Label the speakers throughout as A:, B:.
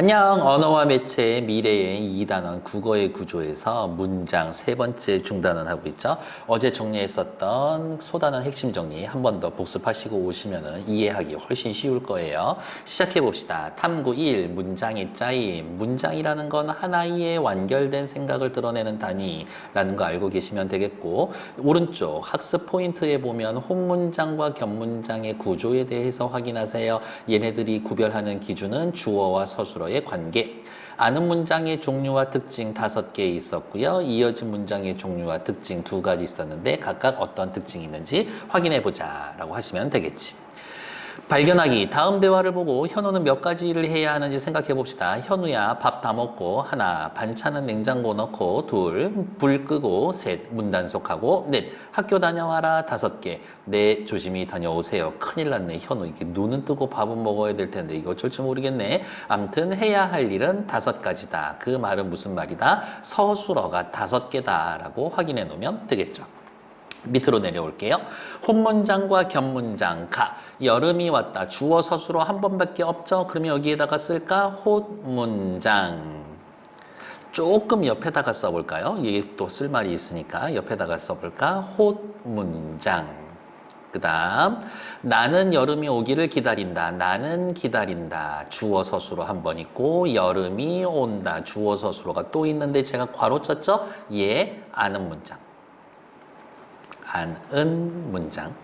A: 안녕 언어와 매체의 미래의 2단원 국어의 구조에서 문장 세 번째 중단원 하고 있죠. 어제 정리했었던 소단원 핵심 정리 한 번 더 복습하시고 오시면 이해하기 훨씬 쉬울 거예요. 시작해 봅시다. 탐구 1 문장의 짜임. 문장이라는 건 하나의 완결된 생각을 드러내는 단위라는 거 알고 계시면 되겠고 오른쪽 학습 포인트에 보면 혼문장과 겹문장의 구조에 대해서 확인하세요. 얘네들이 구별하는 기준은 주어와 서술어 의 관계. 아는 문장의 종류와 특징 다섯 개 있었고요. 이어진 문장의 종류와 특징 두 가지 있었는데 각각 어떤 특징이 있는지 확인해 보자라고 하시면 되겠지. 발견하기. 다음 대화를 보고 현우는 몇 가지 일을 해야 하는지 생각해 봅시다. 현우야, 밥 다 먹고 하나, 반찬은 냉장고 넣고 둘, 불 끄고 셋, 문 단속하고 넷, 학교 다녀와라 다섯 개, 네, 조심히 다녀오세요. 큰일 났네, 현우. 이게 눈은 뜨고 밥은 먹어야 될 텐데 이거 어쩔 줄 모르겠네. 암튼 해야 할 일은 다섯 가지다. 그 말은 무슨 말이다? 서술어가 다섯 개다라고 확인해 놓으면 되겠죠. 밑으로 내려올게요. 혼문장과 겹문장 가 여름이 왔다. 주어 서술어 한 번밖에 없죠. 그러면 여기에다가 쓸까? 혼문장. 조금 옆에다가 써볼까요? 이게 또 쓸 말이 있으니까 옆에다가 써볼까? 혼문장. 그 다음 나는 여름이 오기를 기다린다. 나는 기다린다. 주어 서술어 한 번 있고 여름이 온다. 주어 서술어가 또 있는데 제가 괄호 쳤죠? 예, 아는 문장. 안은 문장.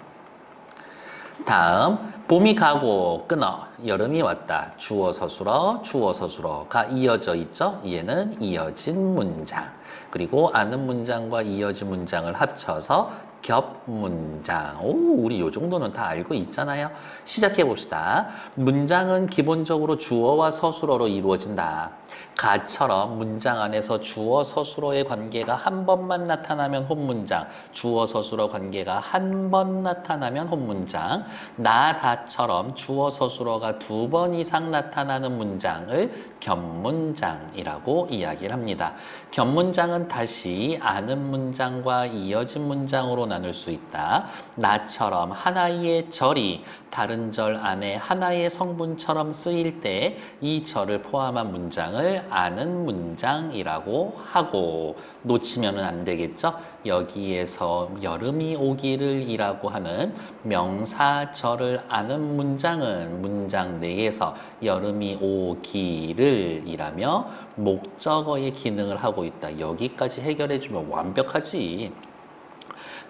A: 다음 봄이 가고 끊어 여름이 왔다 주어 서술어 주어 서술어가 이어져 있죠 얘는 이어진 문장 그리고 아는 문장과 이어진 문장을 합쳐서 겹 문장. 오, 우리 요 정도는 다 알고 있잖아요. 시작해 봅시다. 문장은 기본적으로 주어와 서술어로 이루어진다. 가처럼 문장 안에서 주어 서술어의 관계가 한 번만 나타나면 혼문장, 주어 서술어 관계가 한 번 나타나면 혼문장, 나 다처럼 주어 서술어가 두 번 이상 나타나는 문장을 겹문장이라고 이야기를 합니다. 겹문장은 다시 아는 문장과 이어진 문장으로 나눌 수 있다. 나처럼 하나의 절이 다른 절 안에 하나의 성분처럼 쓰일 때 이 절을 포함한 문장을 아는 문장이라고 하고 놓치면 안 되겠죠? 여기에서 여름이 오기를 이라고 하는 명사절을 아는 문장은 문장 내에서 여름이 오기를 이라며 목적어의 기능을 하고 있다. 여기까지 해결해주면 완벽하지.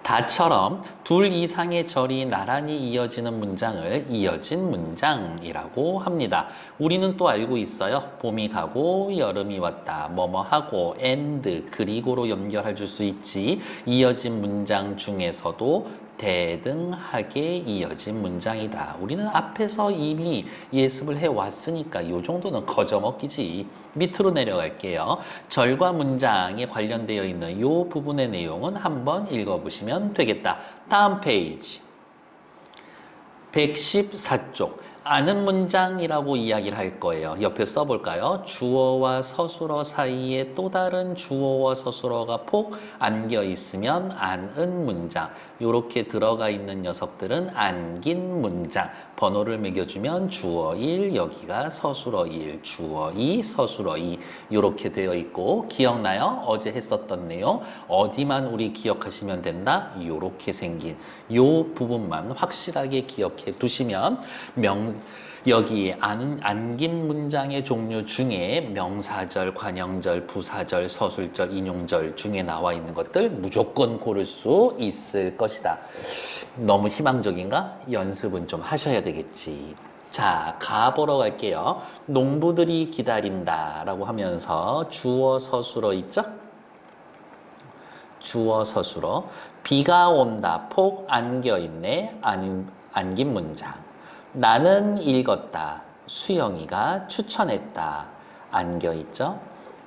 A: 다처럼 둘 이상의 절이 나란히 이어지는 문장을 이어진 문장이라고 합니다. 우리는 또 알고 있어요. 봄이 가고 여름이 왔다. 뭐뭐 하고 and 그리고로 연결해 줄 수 있지. 이어진 문장 중에서도 대등하게 이어진 문장이다. 우리는 앞에서 이미 예습을 해왔으니까 이 정도는 거저먹기지. 밑으로 내려갈게요. 절과 문장에 관련되어 있는 이 부분의 내용은 한번 읽어보시면 되겠다. 다음 페이지. 114쪽. 아는 문장이라고 이야기를 할 거예요. 옆에 써볼까요? 주어와 서술어 사이에 또 다른 주어와 서술어가 폭 안겨 있으면 안은 문장. 이렇게 들어가 있는 녀석들은 안긴 문장. 번호를 매겨주면 주어 1, 여기가 서술어 1, 주어 2, 서술어 2. 이렇게 되어 있고, 기억나요? 어제 했었던 내용. 어디만 우리 기억하시면 된다? 이렇게 생긴 요 부분만 확실하게 기억해 두시면 명, 여기 안, 안긴 문장의 종류 중에 명사절, 관형절, 부사절, 서술절, 인용절 중에 나와 있는 것들 무조건 고를 수 있을 것이다. 너무 희망적인가? 연습은 좀 하셔야 되겠지. 자, 가 보러 갈게요. 농부들이 기다린다 라고 하면서 주어 서술어 있죠? 주어 서술어. 비가 온다. 폭 안겨 있네. 안, 안긴 문장. 나는 읽었다. 수영이가 추천했다. 안겨 있죠?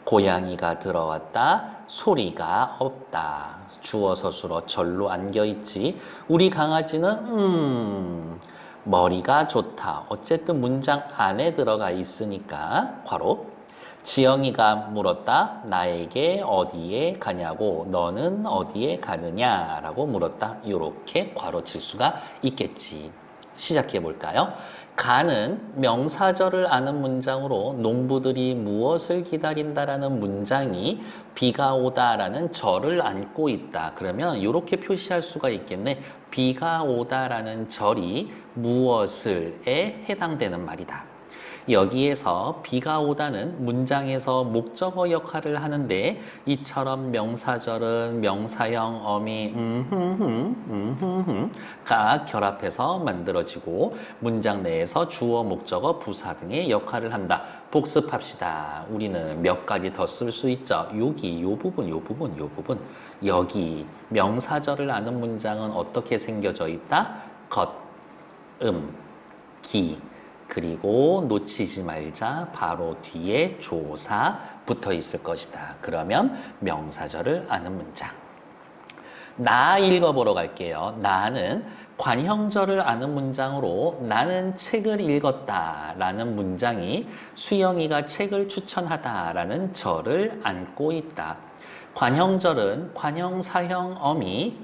A: 고양이가 들어왔다. 소리가 없다. 주어 서술어 절로 안겨 있지. 우리 강아지는 음 머리가 좋다. 어쨌든 문장 안에 들어가 있으니까 괄호 지영이가 물었다. 나에게 어디에 가냐고 너는 어디에 가느냐라고 물었다. 이렇게 괄호 칠 수가 있겠지. 시작해 볼까요? 가는 명사절을 아는 문장으로 농부들이 무엇을 기다린다라는 문장이 비가 오다라는 절을 안고 있다. 그러면 이렇게 표시할 수가 있겠네. 비가 오다라는 절이 무엇을에 해당되는 말이다. 여기에서 비가 오다는 문장에서 목적어 역할을 하는데 이처럼 명사절은 명사형 어미 음흠흠가 결합해서 만들어지고 문장 내에서 주어 목적어 부사 등의 역할을 한다. 복습합시다. 우리는 몇 가지 더 쓸 수 있죠. 여기 요 부분 요 부분 요 부분 여기 명사절을 아는 문장은 어떻게 생겨져 있다? 것, 음, 기 그리고 놓치지 말자 바로 뒤에 조사 붙어 있을 것이다. 그러면 명사절을 아는 문장. 나 읽어보러 갈게요. 나는 관형절을 아는 문장으로 나는 책을 읽었다 라는 문장이 수영이가 책을 추천하다 라는 절을 안고 있다. 관형절은 관형 사형 어미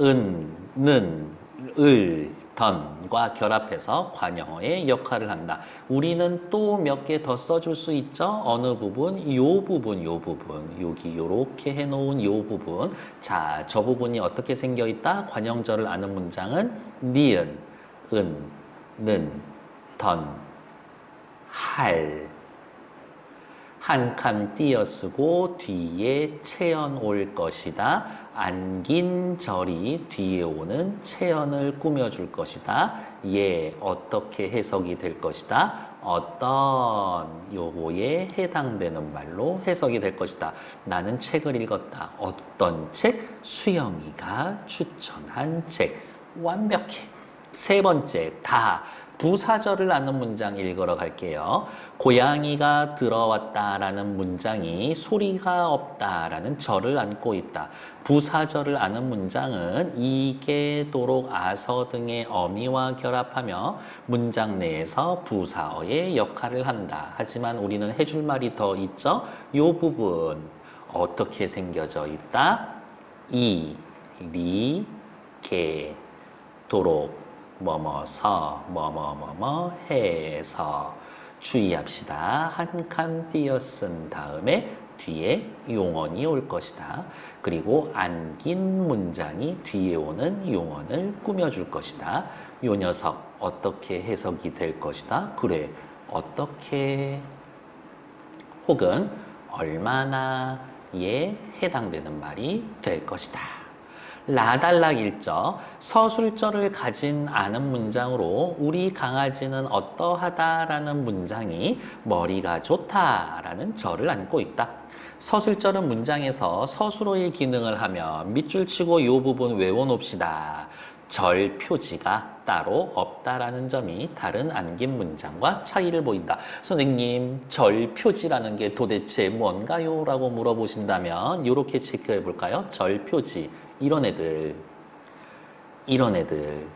A: 은, 는, 을, 던과 결합해서 관형어의 역할을 한다. 우리는 또 몇 개 더 써줄 수 있죠? 어느 부분? 요 부분, 요 부분. 여기 요렇게 해놓은 요 부분. 자, 저 부분이 어떻게 생겨 있다? 관형절을 아는 문장은 니은, 은, 는, 던, 할. 한 칸 띄어쓰고 뒤에 채연 올 것이다. 안긴 절이 뒤에 오는 채연을 꾸며줄 것이다. 예, 어떻게 해석이 될 것이다. 어떤 요거에 해당되는 말로 해석이 될 것이다. 나는 책을 읽었다. 어떤 책? 수영이가 추천한 책. 완벽해. 세 번째, 다. 부사절을 아는 문장 읽으러 갈게요. 고양이가 들어왔다라는 문장이 소리가 없다라는 절을 안고 있다. 부사절을 아는 문장은 이게 도록 아서 등의 어미와 결합하며 문장 내에서 부사어의 역할을 한다. 하지만 우리는 해줄 말이 더 있죠. 요 부분 어떻게 생겨져 있다? 이, 리, 게, 도록 뭐뭐서 뭐뭐뭐뭐 해서 주의합시다. 한 칸 띄어 쓴 다음에 뒤에 용언이 올 것이다. 그리고 안긴 문장이 뒤에 오는 용언을 꾸며줄 것이다. 요 녀석 어떻게 해석이 될 것이다. 그래 어떻게 혹은 얼마나에 해당되는 말이 될 것이다. 라달락 일저 서술절을 가진 않은 문장으로 우리 강아지는 어떠하다라는 문장이 머리가 좋다라는 절을 안고 있다. 서술절은 문장에서 서술어의 기능을 하며 밑줄 치고 이 부분 외워놓읍시다. 절 표지가 따로 없다라는 점이 다른 안긴 문장과 차이를 보인다. 선생님, 절 표지라는 게 도대체 뭔가요? 라고 물어보신다면 이렇게 체크해 볼까요? 절 표지. 이런 애들, 이런 애들,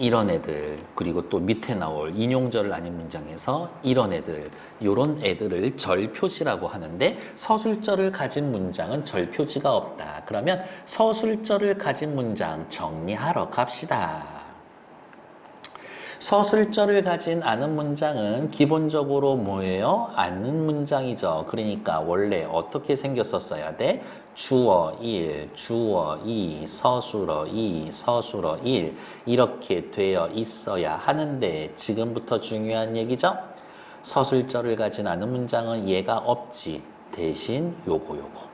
A: 이런 애들, 그리고 또 밑에 나올 인용절을 아닌 문장에서 이런 애들, 요런 애들을 절표지라고 하는데 서술절을 가진 문장은 절표지가 없다. 그러면 서술절을 가진 문장 정리하러 갑시다. 서술절을 가진 아는 문장은 기본적으로 뭐예요? 아는 문장이죠. 그러니까 원래 어떻게 생겼었어야 돼? 주어 1, 주어 2, 서술어 2, 서술어 1 이렇게 되어 있어야 하는데 지금부터 중요한 얘기죠. 서술절을 가진 아는 문장은 얘가 없지. 대신 요거 요거.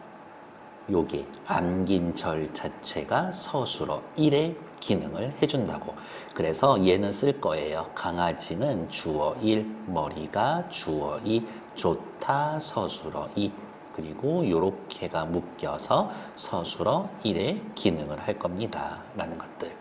A: 요게 안긴 절 자체가 서술어 1의 기능을 해준다고. 그래서 얘는 쓸 거예요. 강아지는 주어 1, 머리가 주어 2, 좋다 서술어 2. 그리고 요렇게가 묶여서 서술어 1의 기능을 할 겁니다. 라는 것들.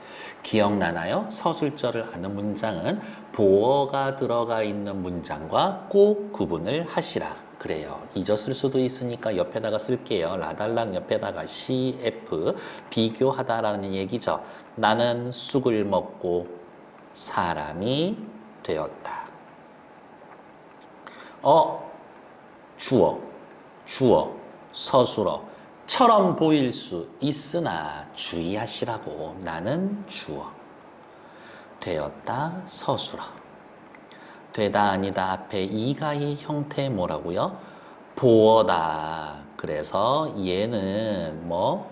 A: 기억나나요? 서술절을 아는 문장은 보어가 들어가 있는 문장과 꼭 구분을 하시라. 그래요. 잊었을 수도 있으니까 옆에다가 쓸게요. 라달랑 옆에다가 CF 비교하다라는 얘기죠. 나는 쑥을 먹고 사람이 되었다. 어, 주어, 주어, 서술어. 처럼 보일 수 있으나 주의하시라고 나는 주어. 되었다 서술어. 되다 아니다 앞에 이가의 형태 뭐라고요? 보어다. 그래서 얘는 뭐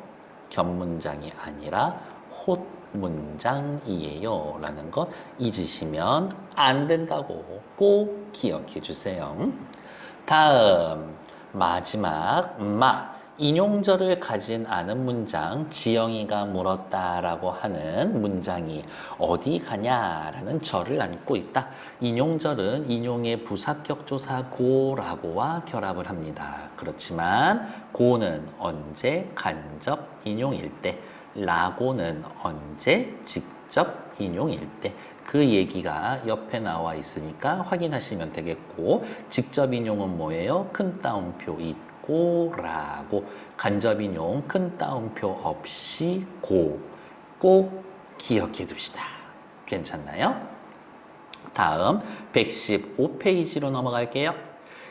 A: 견문장이 아니라 헛 문장이에요. 라는 것 잊으시면 안 된다고 꼭 기억해 주세요. 다음 마지막 마 인용절을 가진 않은 문장 지영이가 물었다라고 하는 문장이 어디 가냐라는 절을 안고 있다. 인용절은 인용의 부사격 조사 고라고와 결합을 합니다. 그렇지만 고는 언제 간접 인용일 때 라고는 언제 직접 인용일 때 그 얘기가 옆에 나와 있으니까 확인하시면 되겠고 직접 인용은 뭐예요? 큰 따옴표 있고 라고 간접 인용 큰 따옴표 없이 고 꼭 기억해 둡시다. 괜찮나요? 다음 115페이지로 넘어갈게요.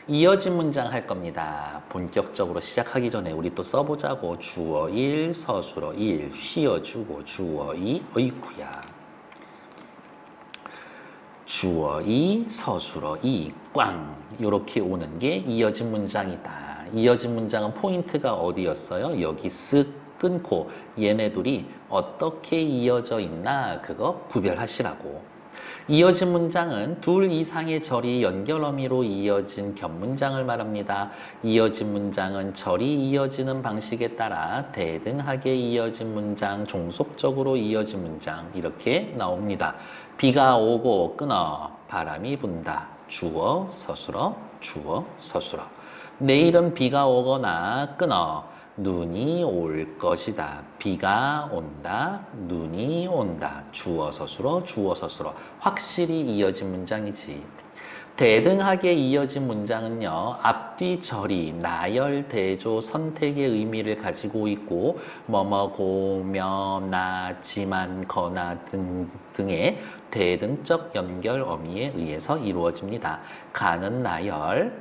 A: 이어진 문장 할 겁니다. 본격적으로 시작하기 전에 우리 또 써보자고 주어 1, 서술어 1, 쉬어주고 주어 2, 어이쿠야. 주어 2, 서술어 2, 꽝. 이렇게 오는 게 이어진 문장이다. 이어진 문장은 포인트가 어디였어요? 여기 쓱 끊고 얘네 둘이 어떻게 이어져 있나 그거 구별하시라고. 이어진 문장은 둘 이상의 절이 연결 어미로 이어진 겹문장을 말합니다. 이어진 문장은 절이 이어지는 방식에 따라 대등하게 이어진 문장, 종속적으로 이어진 문장 이렇게 나옵니다. 비가 오고 끊어 바람이 분다. 주어 서술어 주어 서술어. 내일은 비가 오거나 끊어 눈이 올 것이다. 비가 온다. 눈이 온다. 주어 서술어 주어 서술어. 확실히 이어진 문장이지. 대등하게 이어진 문장은요, 앞뒤 절이 나열, 대조, 선택의 의미를 가지고 있고, 뭐뭐, 고며, 나, 지만, 거나 등, 등의 대등적 연결 어미에 의해서 이루어집니다. 가는 나열,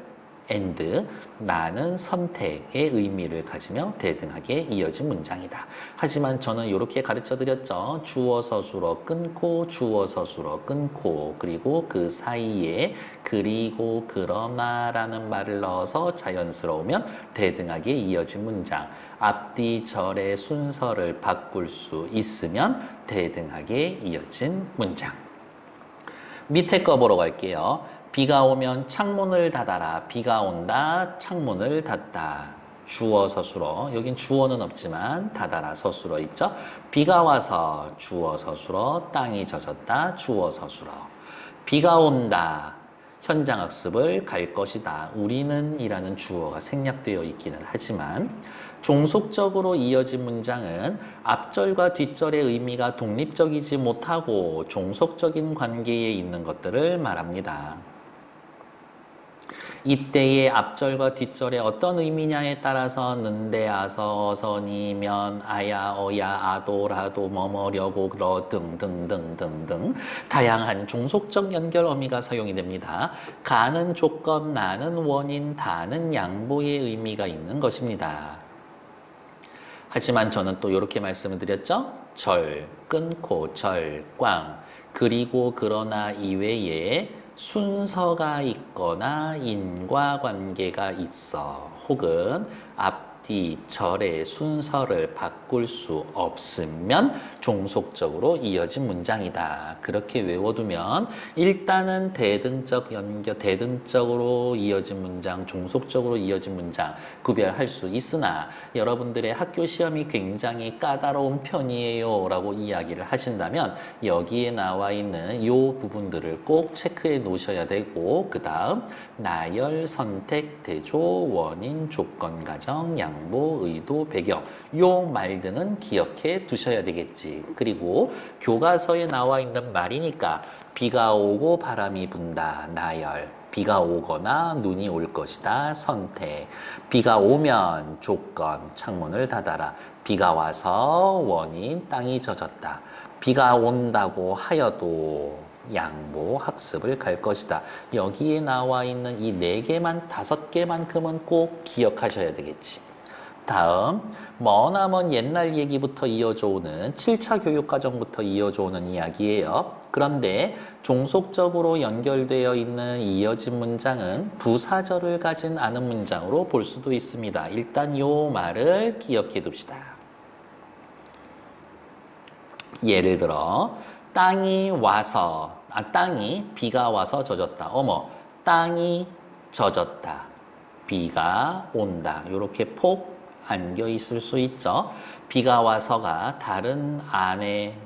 A: and 나는 선택의 의미를 가지며 대등하게 이어진 문장이다. 하지만 저는 이렇게 가르쳐 드렸죠. 주어 서술어 끊고 주어 서술어 끊고 그리고 그 사이에 그리고 그러나라는 말을 넣어서 자연스러우면 대등하게 이어진 문장. 앞뒤 절의 순서를 바꿀 수 있으면 대등하게 이어진 문장. 밑에 거 보러 갈게요. 비가 오면 창문을 닫아라. 비가 온다. 창문을 닫다. 주어 서술어. 여긴 주어는 없지만 닫아라 서술어 있죠? 비가 와서 주어 서술어. 땅이 젖었다. 주어 서술어. 비가 온다. 현장 학습을 갈 것이다. 우리는 이라는 주어가 생략되어 있기는 하지만 종속적으로 이어진 문장은 앞절과 뒷절의 의미가 독립적이지 못하고 종속적인 관계에 있는 것들을 말합니다. 이때의 앞절과 뒷절의 어떤 의미냐에 따라서 는데 아서 어선이면 아야 어야 아도라도 뭐뭐려고 그러 등등등등등 다양한 종속적 연결 어미가 사용이 됩니다. 가는 조건, 나는 원인, 다는 양보의 의미가 있는 것입니다. 하지만 저는 또 이렇게 말씀을 드렸죠. 절, 끊고, 절, 꽝. 그리고 그러나 이외에 순서가 있거나 인과관계가 있어 혹은 앞 뒤 절의 순서를 바꿀 수 없으면 종속적으로 이어진 문장이다. 그렇게 외워두면 일단은 대등적 연결, 대등적으로 이어진 문장, 종속적으로 이어진 문장 구별할 수 있으나 여러분들의 학교 시험이 굉장히 까다로운 편이에요 라고 이야기를 하신다면 여기에 나와 있는 이 부분들을 꼭 체크해 놓으셔야 되고 그 다음 나열, 선택, 대조, 원인, 조건, 가정, 양 보, 의도, 배경 요 말들은 기억해 두셔야 되겠지. 그리고 교과서에 나와 있는 말이니까 비가 오고 바람이 분다. 나열. 비가 오거나 눈이 올 것이다. 선택. 비가 오면 조건. 창문을 닫아라. 비가 와서 원인 땅이 젖었다. 비가 온다고 하여도 양보 학습을 갈 것이다. 여기에 나와 있는 이 네 개만 다섯 개만큼은 꼭 기억하셔야 되겠지. 다음 머나먼 옛날 얘기부터 이어져 오는 7차 교육과정부터 이어져 오는 이야기예요. 그런데 종속적으로 연결되어 있는 이어진 문장은 부사절을 가진 않은 문장으로 볼 수도 있습니다. 일단 요 말을 기억해 둡시다. 예를 들어 땅이 와서 아 땅이 비가 와서 젖었다. 어머 땅이 젖었다. 비가 온다. 이렇게 폭 안겨 있을 수 있죠. 비가 와서가 다른 안에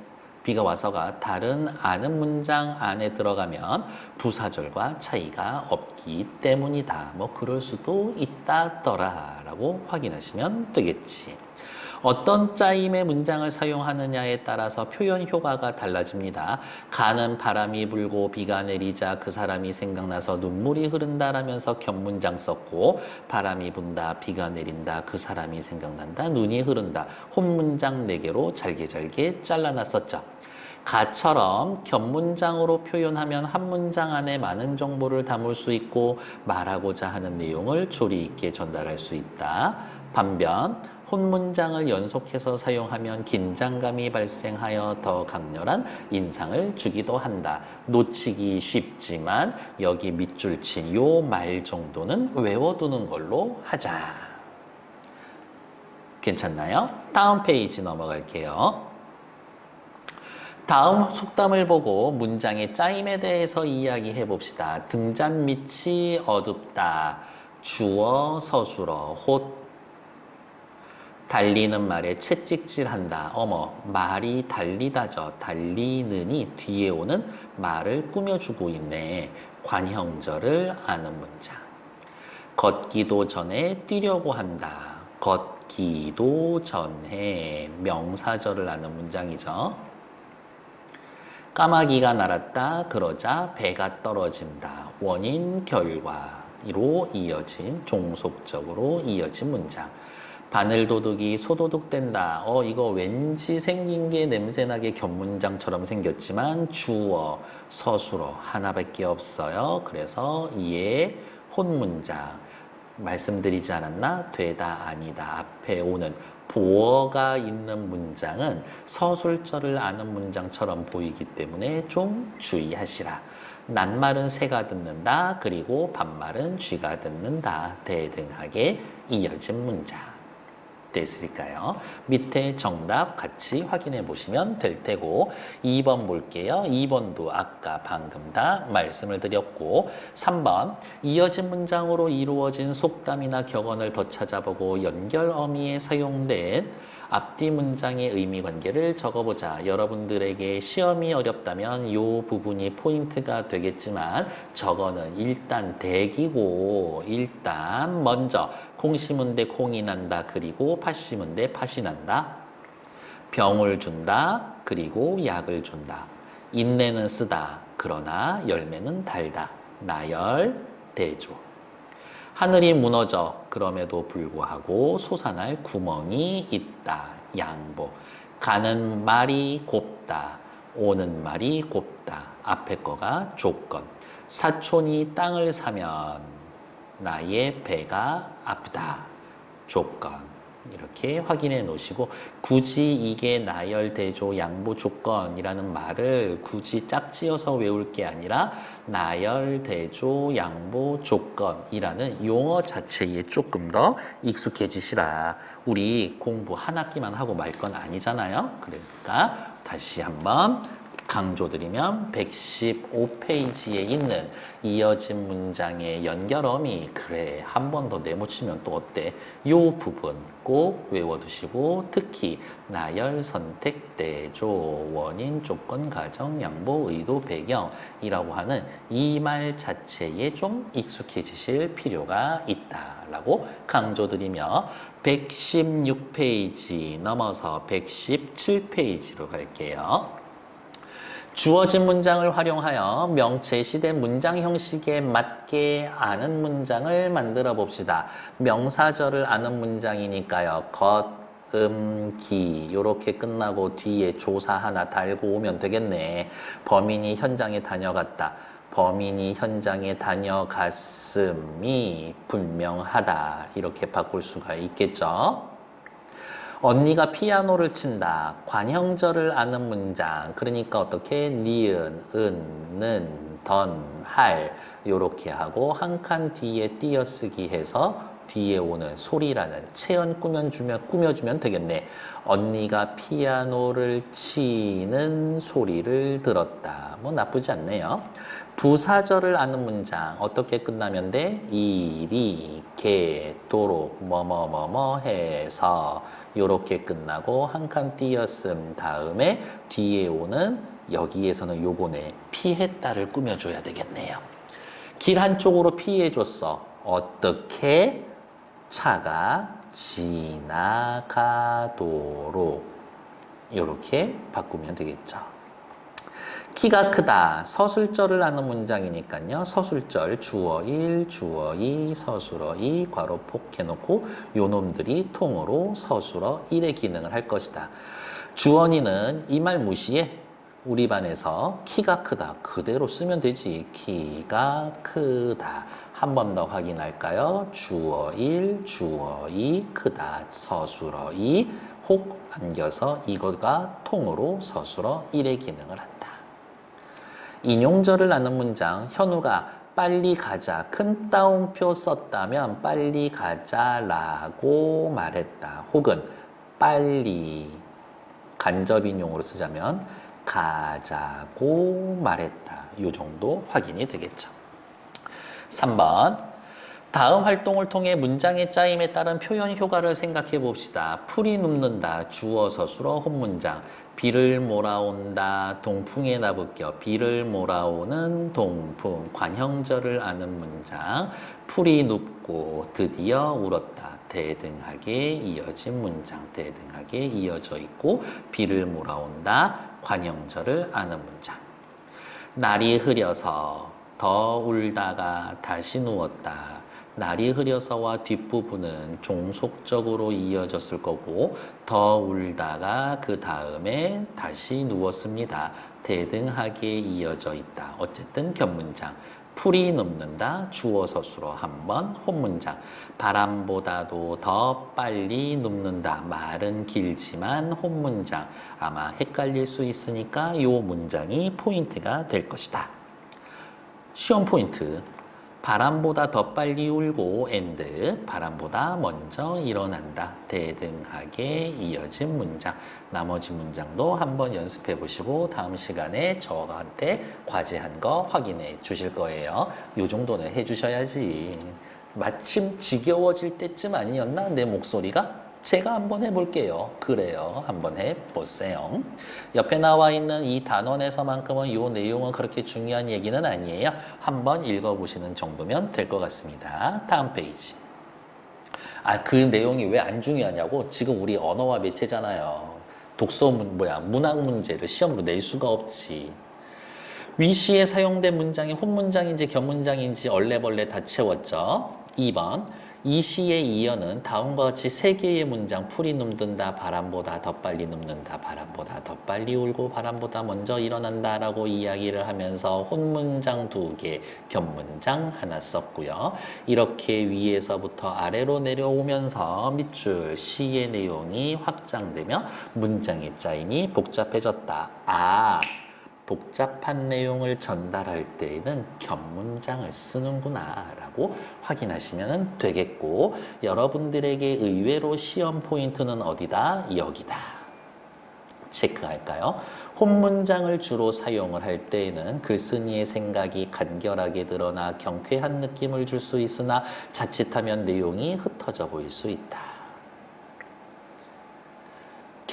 A: 비가 와서가 다른 아는 문장 안에 들어가면 부사절과 차이가 없기 때문이다. 뭐 그럴 수도 있다더라라고 확인하시면 되겠지. 어떤 짜임의 문장을 사용하느냐에 따라서 표현 효과가 달라집니다. 가는 바람이 불고 비가 내리자 그 사람이 생각나서 눈물이 흐른다라면서 겹문장 썼고 바람이 분다 비가 내린다 그 사람이 생각난다 눈이 흐른다 혼문장 네 개로 잘게 잘게 잘라놨었죠. 가처럼 겹문장으로 표현하면 한 문장 안에 많은 정보를 담을 수 있고 말하고자 하는 내용을 조리 있게 전달할 수 있다. 반면 혼문장을 연속해서 사용하면 긴장감이 발생하여 더 강렬한 인상을 주기도 한다. 놓치기 쉽지만 여기 밑줄 친 요 말 정도는 외워두는 걸로 하자. 괜찮나요? 다음 페이지 넘어갈게요. 다음 속담을 보고 문장의 짜임에 대해서 이야기해 봅시다. 등잔 밑이 어둡다. 주어 서술어 홑 달리는 말에 채찍질한다. 어머 말이 달리다죠. 달리느니 뒤에 오는 말을 꾸며주고 있네. 관형절을 아는 문장. 걷기도 전에 뛰려고 한다. 걷기도 전에 명사절을 아는 문장이죠. 까마귀가 날았다. 그러자 배가 떨어진다. 원인 결과로 이어진 종속적으로 이어진 문장. 바늘도둑이 소도둑된다. 어 이거 왠지 생긴 게 냄새나게 겹문장처럼 생겼지만 주어 서술어 하나밖에 없어요. 그래서 이에 혼문장 말씀드리지 않았나? 되다 아니다 앞에 오는 보어가 있는 문장은 서술절을 아는 문장처럼 보이기 때문에 좀 주의하시라. 낱말은 새가 듣는다. 그리고 반말은 쥐가 듣는다. 대등하게 이어진 문장. 됐을까요? 밑에 정답 같이 확인해 보시면 될 테고 2번 볼게요. 2번도 아까 방금 다 말씀을 드렸고 3번 이어진 문장으로 이루어진 속담이나 격언을 더 찾아보고 연결 어미에 사용된 앞뒤 문장의 의미 관계를 적어보자. 여러분들에게 시험이 어렵다면 이 부분이 포인트가 되겠지만 저거는 일단 대기고 일단 먼저 콩 심은 데 콩이 난다. 그리고 팥 심은 데 팥이 난다. 병을 준다. 그리고 약을 준다. 인내는 쓰다. 그러나 열매는 달다. 나열 대조. 하늘이 무너져 그럼에도 불구하고 솟아날 구멍이 있다. 양보. 가는 말이 곱다. 오는 말이 곱다. 앞에 거가 조건. 사촌이 땅을 사면 나의 배가 아프다. 조건. 이렇게 확인해 놓으시고 굳이 이게 나열 대조 양보 조건이라는 말을 굳이 짝지어서 외울 게 아니라 나열 대조 양보 조건이라는 용어 자체에 조금 더 익숙해지시라. 우리 공부 한 학기만 하고 말 건 아니잖아요. 그러니까 다시 한번 강조드리면 115페이지에 있는 이어진 문장의 연결어미 그래 한 번더 네모치면 또 어때? 요 부분 꼭 외워두시고 특히 나열 선택 대조 원인 조건 가정 양보 의도 배경이라고 하는 이 말 자체에 좀 익숙해지실 필요가 있다라고 강조드리며 116페이지 넘어서 117페이지로 갈게요. 주어진 문장을 활용하여 명체 시대 문장 형식에 맞게 아는 문장을 만들어 봅시다. 명사절을 아는 문장이니까요. 것, 음, 기 요렇게 끝나고 뒤에 조사 하나 달고 오면 되겠네. 범인이 현장에 다녀갔다. 범인이 현장에 다녀갔음이 분명하다. 이렇게 바꿀 수가 있겠죠. 언니가 피아노를 친다. 관형절을 아는 문장. 그러니까 어떻게 니은, 은, 는, 던, 할 요렇게 하고 한 칸 뒤에 띄어쓰기 해서 뒤에 오는 소리라는 체연 꾸며주면 꾸며주면 되겠네. 언니가 피아노를 치는 소리를 들었다. 뭐 나쁘지 않네요. 부사절을 아는 문장 어떻게 끝나면 돼? 이리 개 도록 뭐뭐뭐뭐 해서 요렇게 끝나고 한 칸 띄었음 다음에 뒤에 오는 여기에서는 요거네 피했다를 꾸며줘야 되겠네요. 길 한쪽으로 피해줬어. 어떻게 차가 지나가도록 이렇게 바꾸면 되겠죠. 키가 크다. 서술절을 아는 문장이니까요. 서술절 주어 1, 주어 2, 서술어 2, 괄호 폭 해놓고 요 놈들이 통으로 서술어 1의 기능을 할 것이다. 주원이는 이 말 무시해. 우리 반에서 키가 크다. 그대로 쓰면 되지. 키가 크다. 한 번 더 확인할까요? 주어 1, 주어 2, 크다. 서술어 2, 혹 안겨서 이거가 통으로 서술어 1의 기능을 한다. 인용절을 아는 문장 현우가 빨리 가자 큰 따옴표 썼다면 빨리 가자라고 말했다 혹은 빨리 간접 인용으로 쓰자면 가자고 말했다 이 정도 확인이 되겠죠 3번 다음 활동을 통해 문장의 짜임에 따른 표현 효과를 생각해 봅시다. 풀이 눕는다. 주어 서술어 혼문장. 비를 몰아온다. 동풍에 나부껴. 비를 몰아오는 동풍. 관형절을 아는 문장. 풀이 눕고 드디어 울었다. 대등하게 이어진 문장. 대등하게 이어져 있고 비를 몰아온다. 관형절을 아는 문장. 날이 흐려서 더 울다가 다시 누웠다. 날이 흐려서와 뒷부분은 종속적으로 이어졌을 거고 더 울다가 그 다음에 다시 누웠습니다. 대등하게 이어져 있다. 어쨌든 겹문장. 풀이 눕는다. 주어 서술어 한 번. 혼문장. 바람보다도 더 빨리 눕는다. 말은 길지만 혼문장. 아마 헷갈릴 수 있으니까 이 문장이 포인트가 될 것이다. 시험 포인트. 바람보다 더 빨리 울고 엔드 바람보다 먼저 일어난다. 대등하게 이어진 문장. 나머지 문장도 한번 연습해 보시고 다음 시간에 저한테 과제한 거 확인해 주실 거예요. 요 정도는 해 주셔야지. 마침 지겨워질 때쯤 아니었나? 내 목소리가 제가 한번 해볼게요. 그래요. 한번 해보세요. 옆에 나와 있는 이 단원에서만큼은 이 내용은 그렇게 중요한 얘기는 아니에요. 한번 읽어보시는 정도면 될 것 같습니다. 다음 페이지. 아, 그 내용이 왜 안 중요하냐고? 지금 우리 언어와 매체잖아요. 독서 문, 뭐야, 문학 문제를 시험으로 낼 수가 없지. 위시에 사용된 문장이 혼문장인지 겹문장인지 얼레벌레 다 채웠죠. 2번. 이 시의 이어는 다음과 같이 세 개의 문장 풀이 눕는다 바람보다 더 빨리 눕는다 바람보다 더 빨리 울고 바람보다 먼저 일어난다 라고 이야기를 하면서 혼문장 두 개, 겹문장 하나 썼고요. 이렇게 위에서부터 아래로 내려오면서 밑줄 시의 내용이 확장되며 문장의 짜임이 복잡해졌다. 아 복잡한 내용을 전달할 때에는 겹문장을 쓰는구나 라고 확인하시면 되겠고 여러분들에게 의외로 시험 포인트는 어디다? 여기다. 체크할까요? 혼문장을 주로 사용을 할 때에는 글쓴이의 생각이 간결하게 드러나 경쾌한 느낌을 줄 수 있으나 자칫하면 내용이 흩어져 보일 수 있다.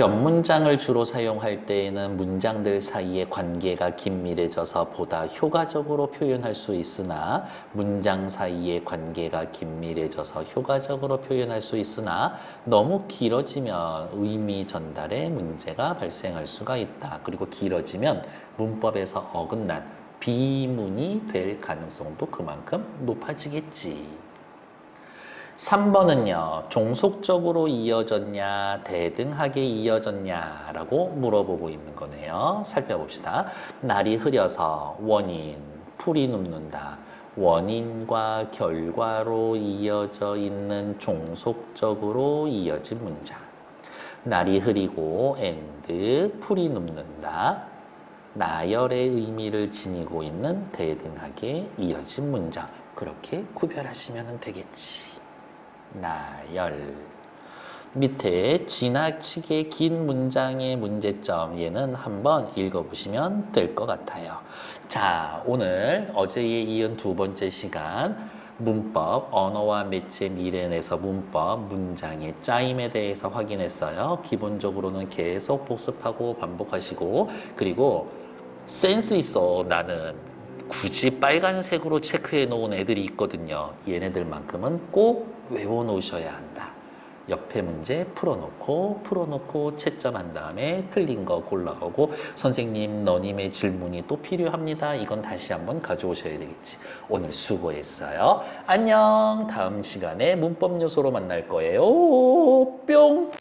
A: 겹문장을 주로 사용할 때에는 문장들 사이의 관계가 긴밀해져서 보다 효과적으로 표현할 수 있으나 문장 사이의 관계가 긴밀해져서 효과적으로 표현할 수 있으나 너무 길어지면 의미 전달에 문제가 발생할 수가 있다. 그리고 길어지면 문법에서 어긋난 비문이 될 가능성도 그만큼 높아지겠지. 3번은요, 종속적으로 이어졌냐, 대등하게 이어졌냐라고 물어보고 있는 거네요. 살펴봅시다. 날이 흐려서 원인, 풀이 눕는다. 원인과 결과로 이어져 있는 종속적으로 이어진 문장. 날이 흐리고 and 풀이 눕는다. 나열의 의미를 지니고 있는 대등하게 이어진 문장. 그렇게 구별하시면 되겠지. 나열. 밑에 지나치게 긴 문장의 문제점 얘는 한번 읽어보시면 될 것 같아요. 자, 오늘 어제에 이은 두 번째 시간 문법, 언어와 매체 미래에서 문법, 문장의 짜임에 대해서 확인했어요. 기본적으로는 계속 복습하고 반복하시고 그리고 센스 있어 나는 굳이 빨간색으로 체크해 놓은 애들이 있거든요. 얘네들만큼은 꼭 외워 놓으셔야 한다. 옆에 문제 풀어놓고 풀어놓고 채점한 다음에 틀린 거 골라오고 선생님 너님의 질문이 또 필요합니다. 이건 다시 한번 가져오셔야 되겠지. 오늘 수고했어요. 안녕. 다음 시간에 문법 요소로 만날 거예요. 뿅.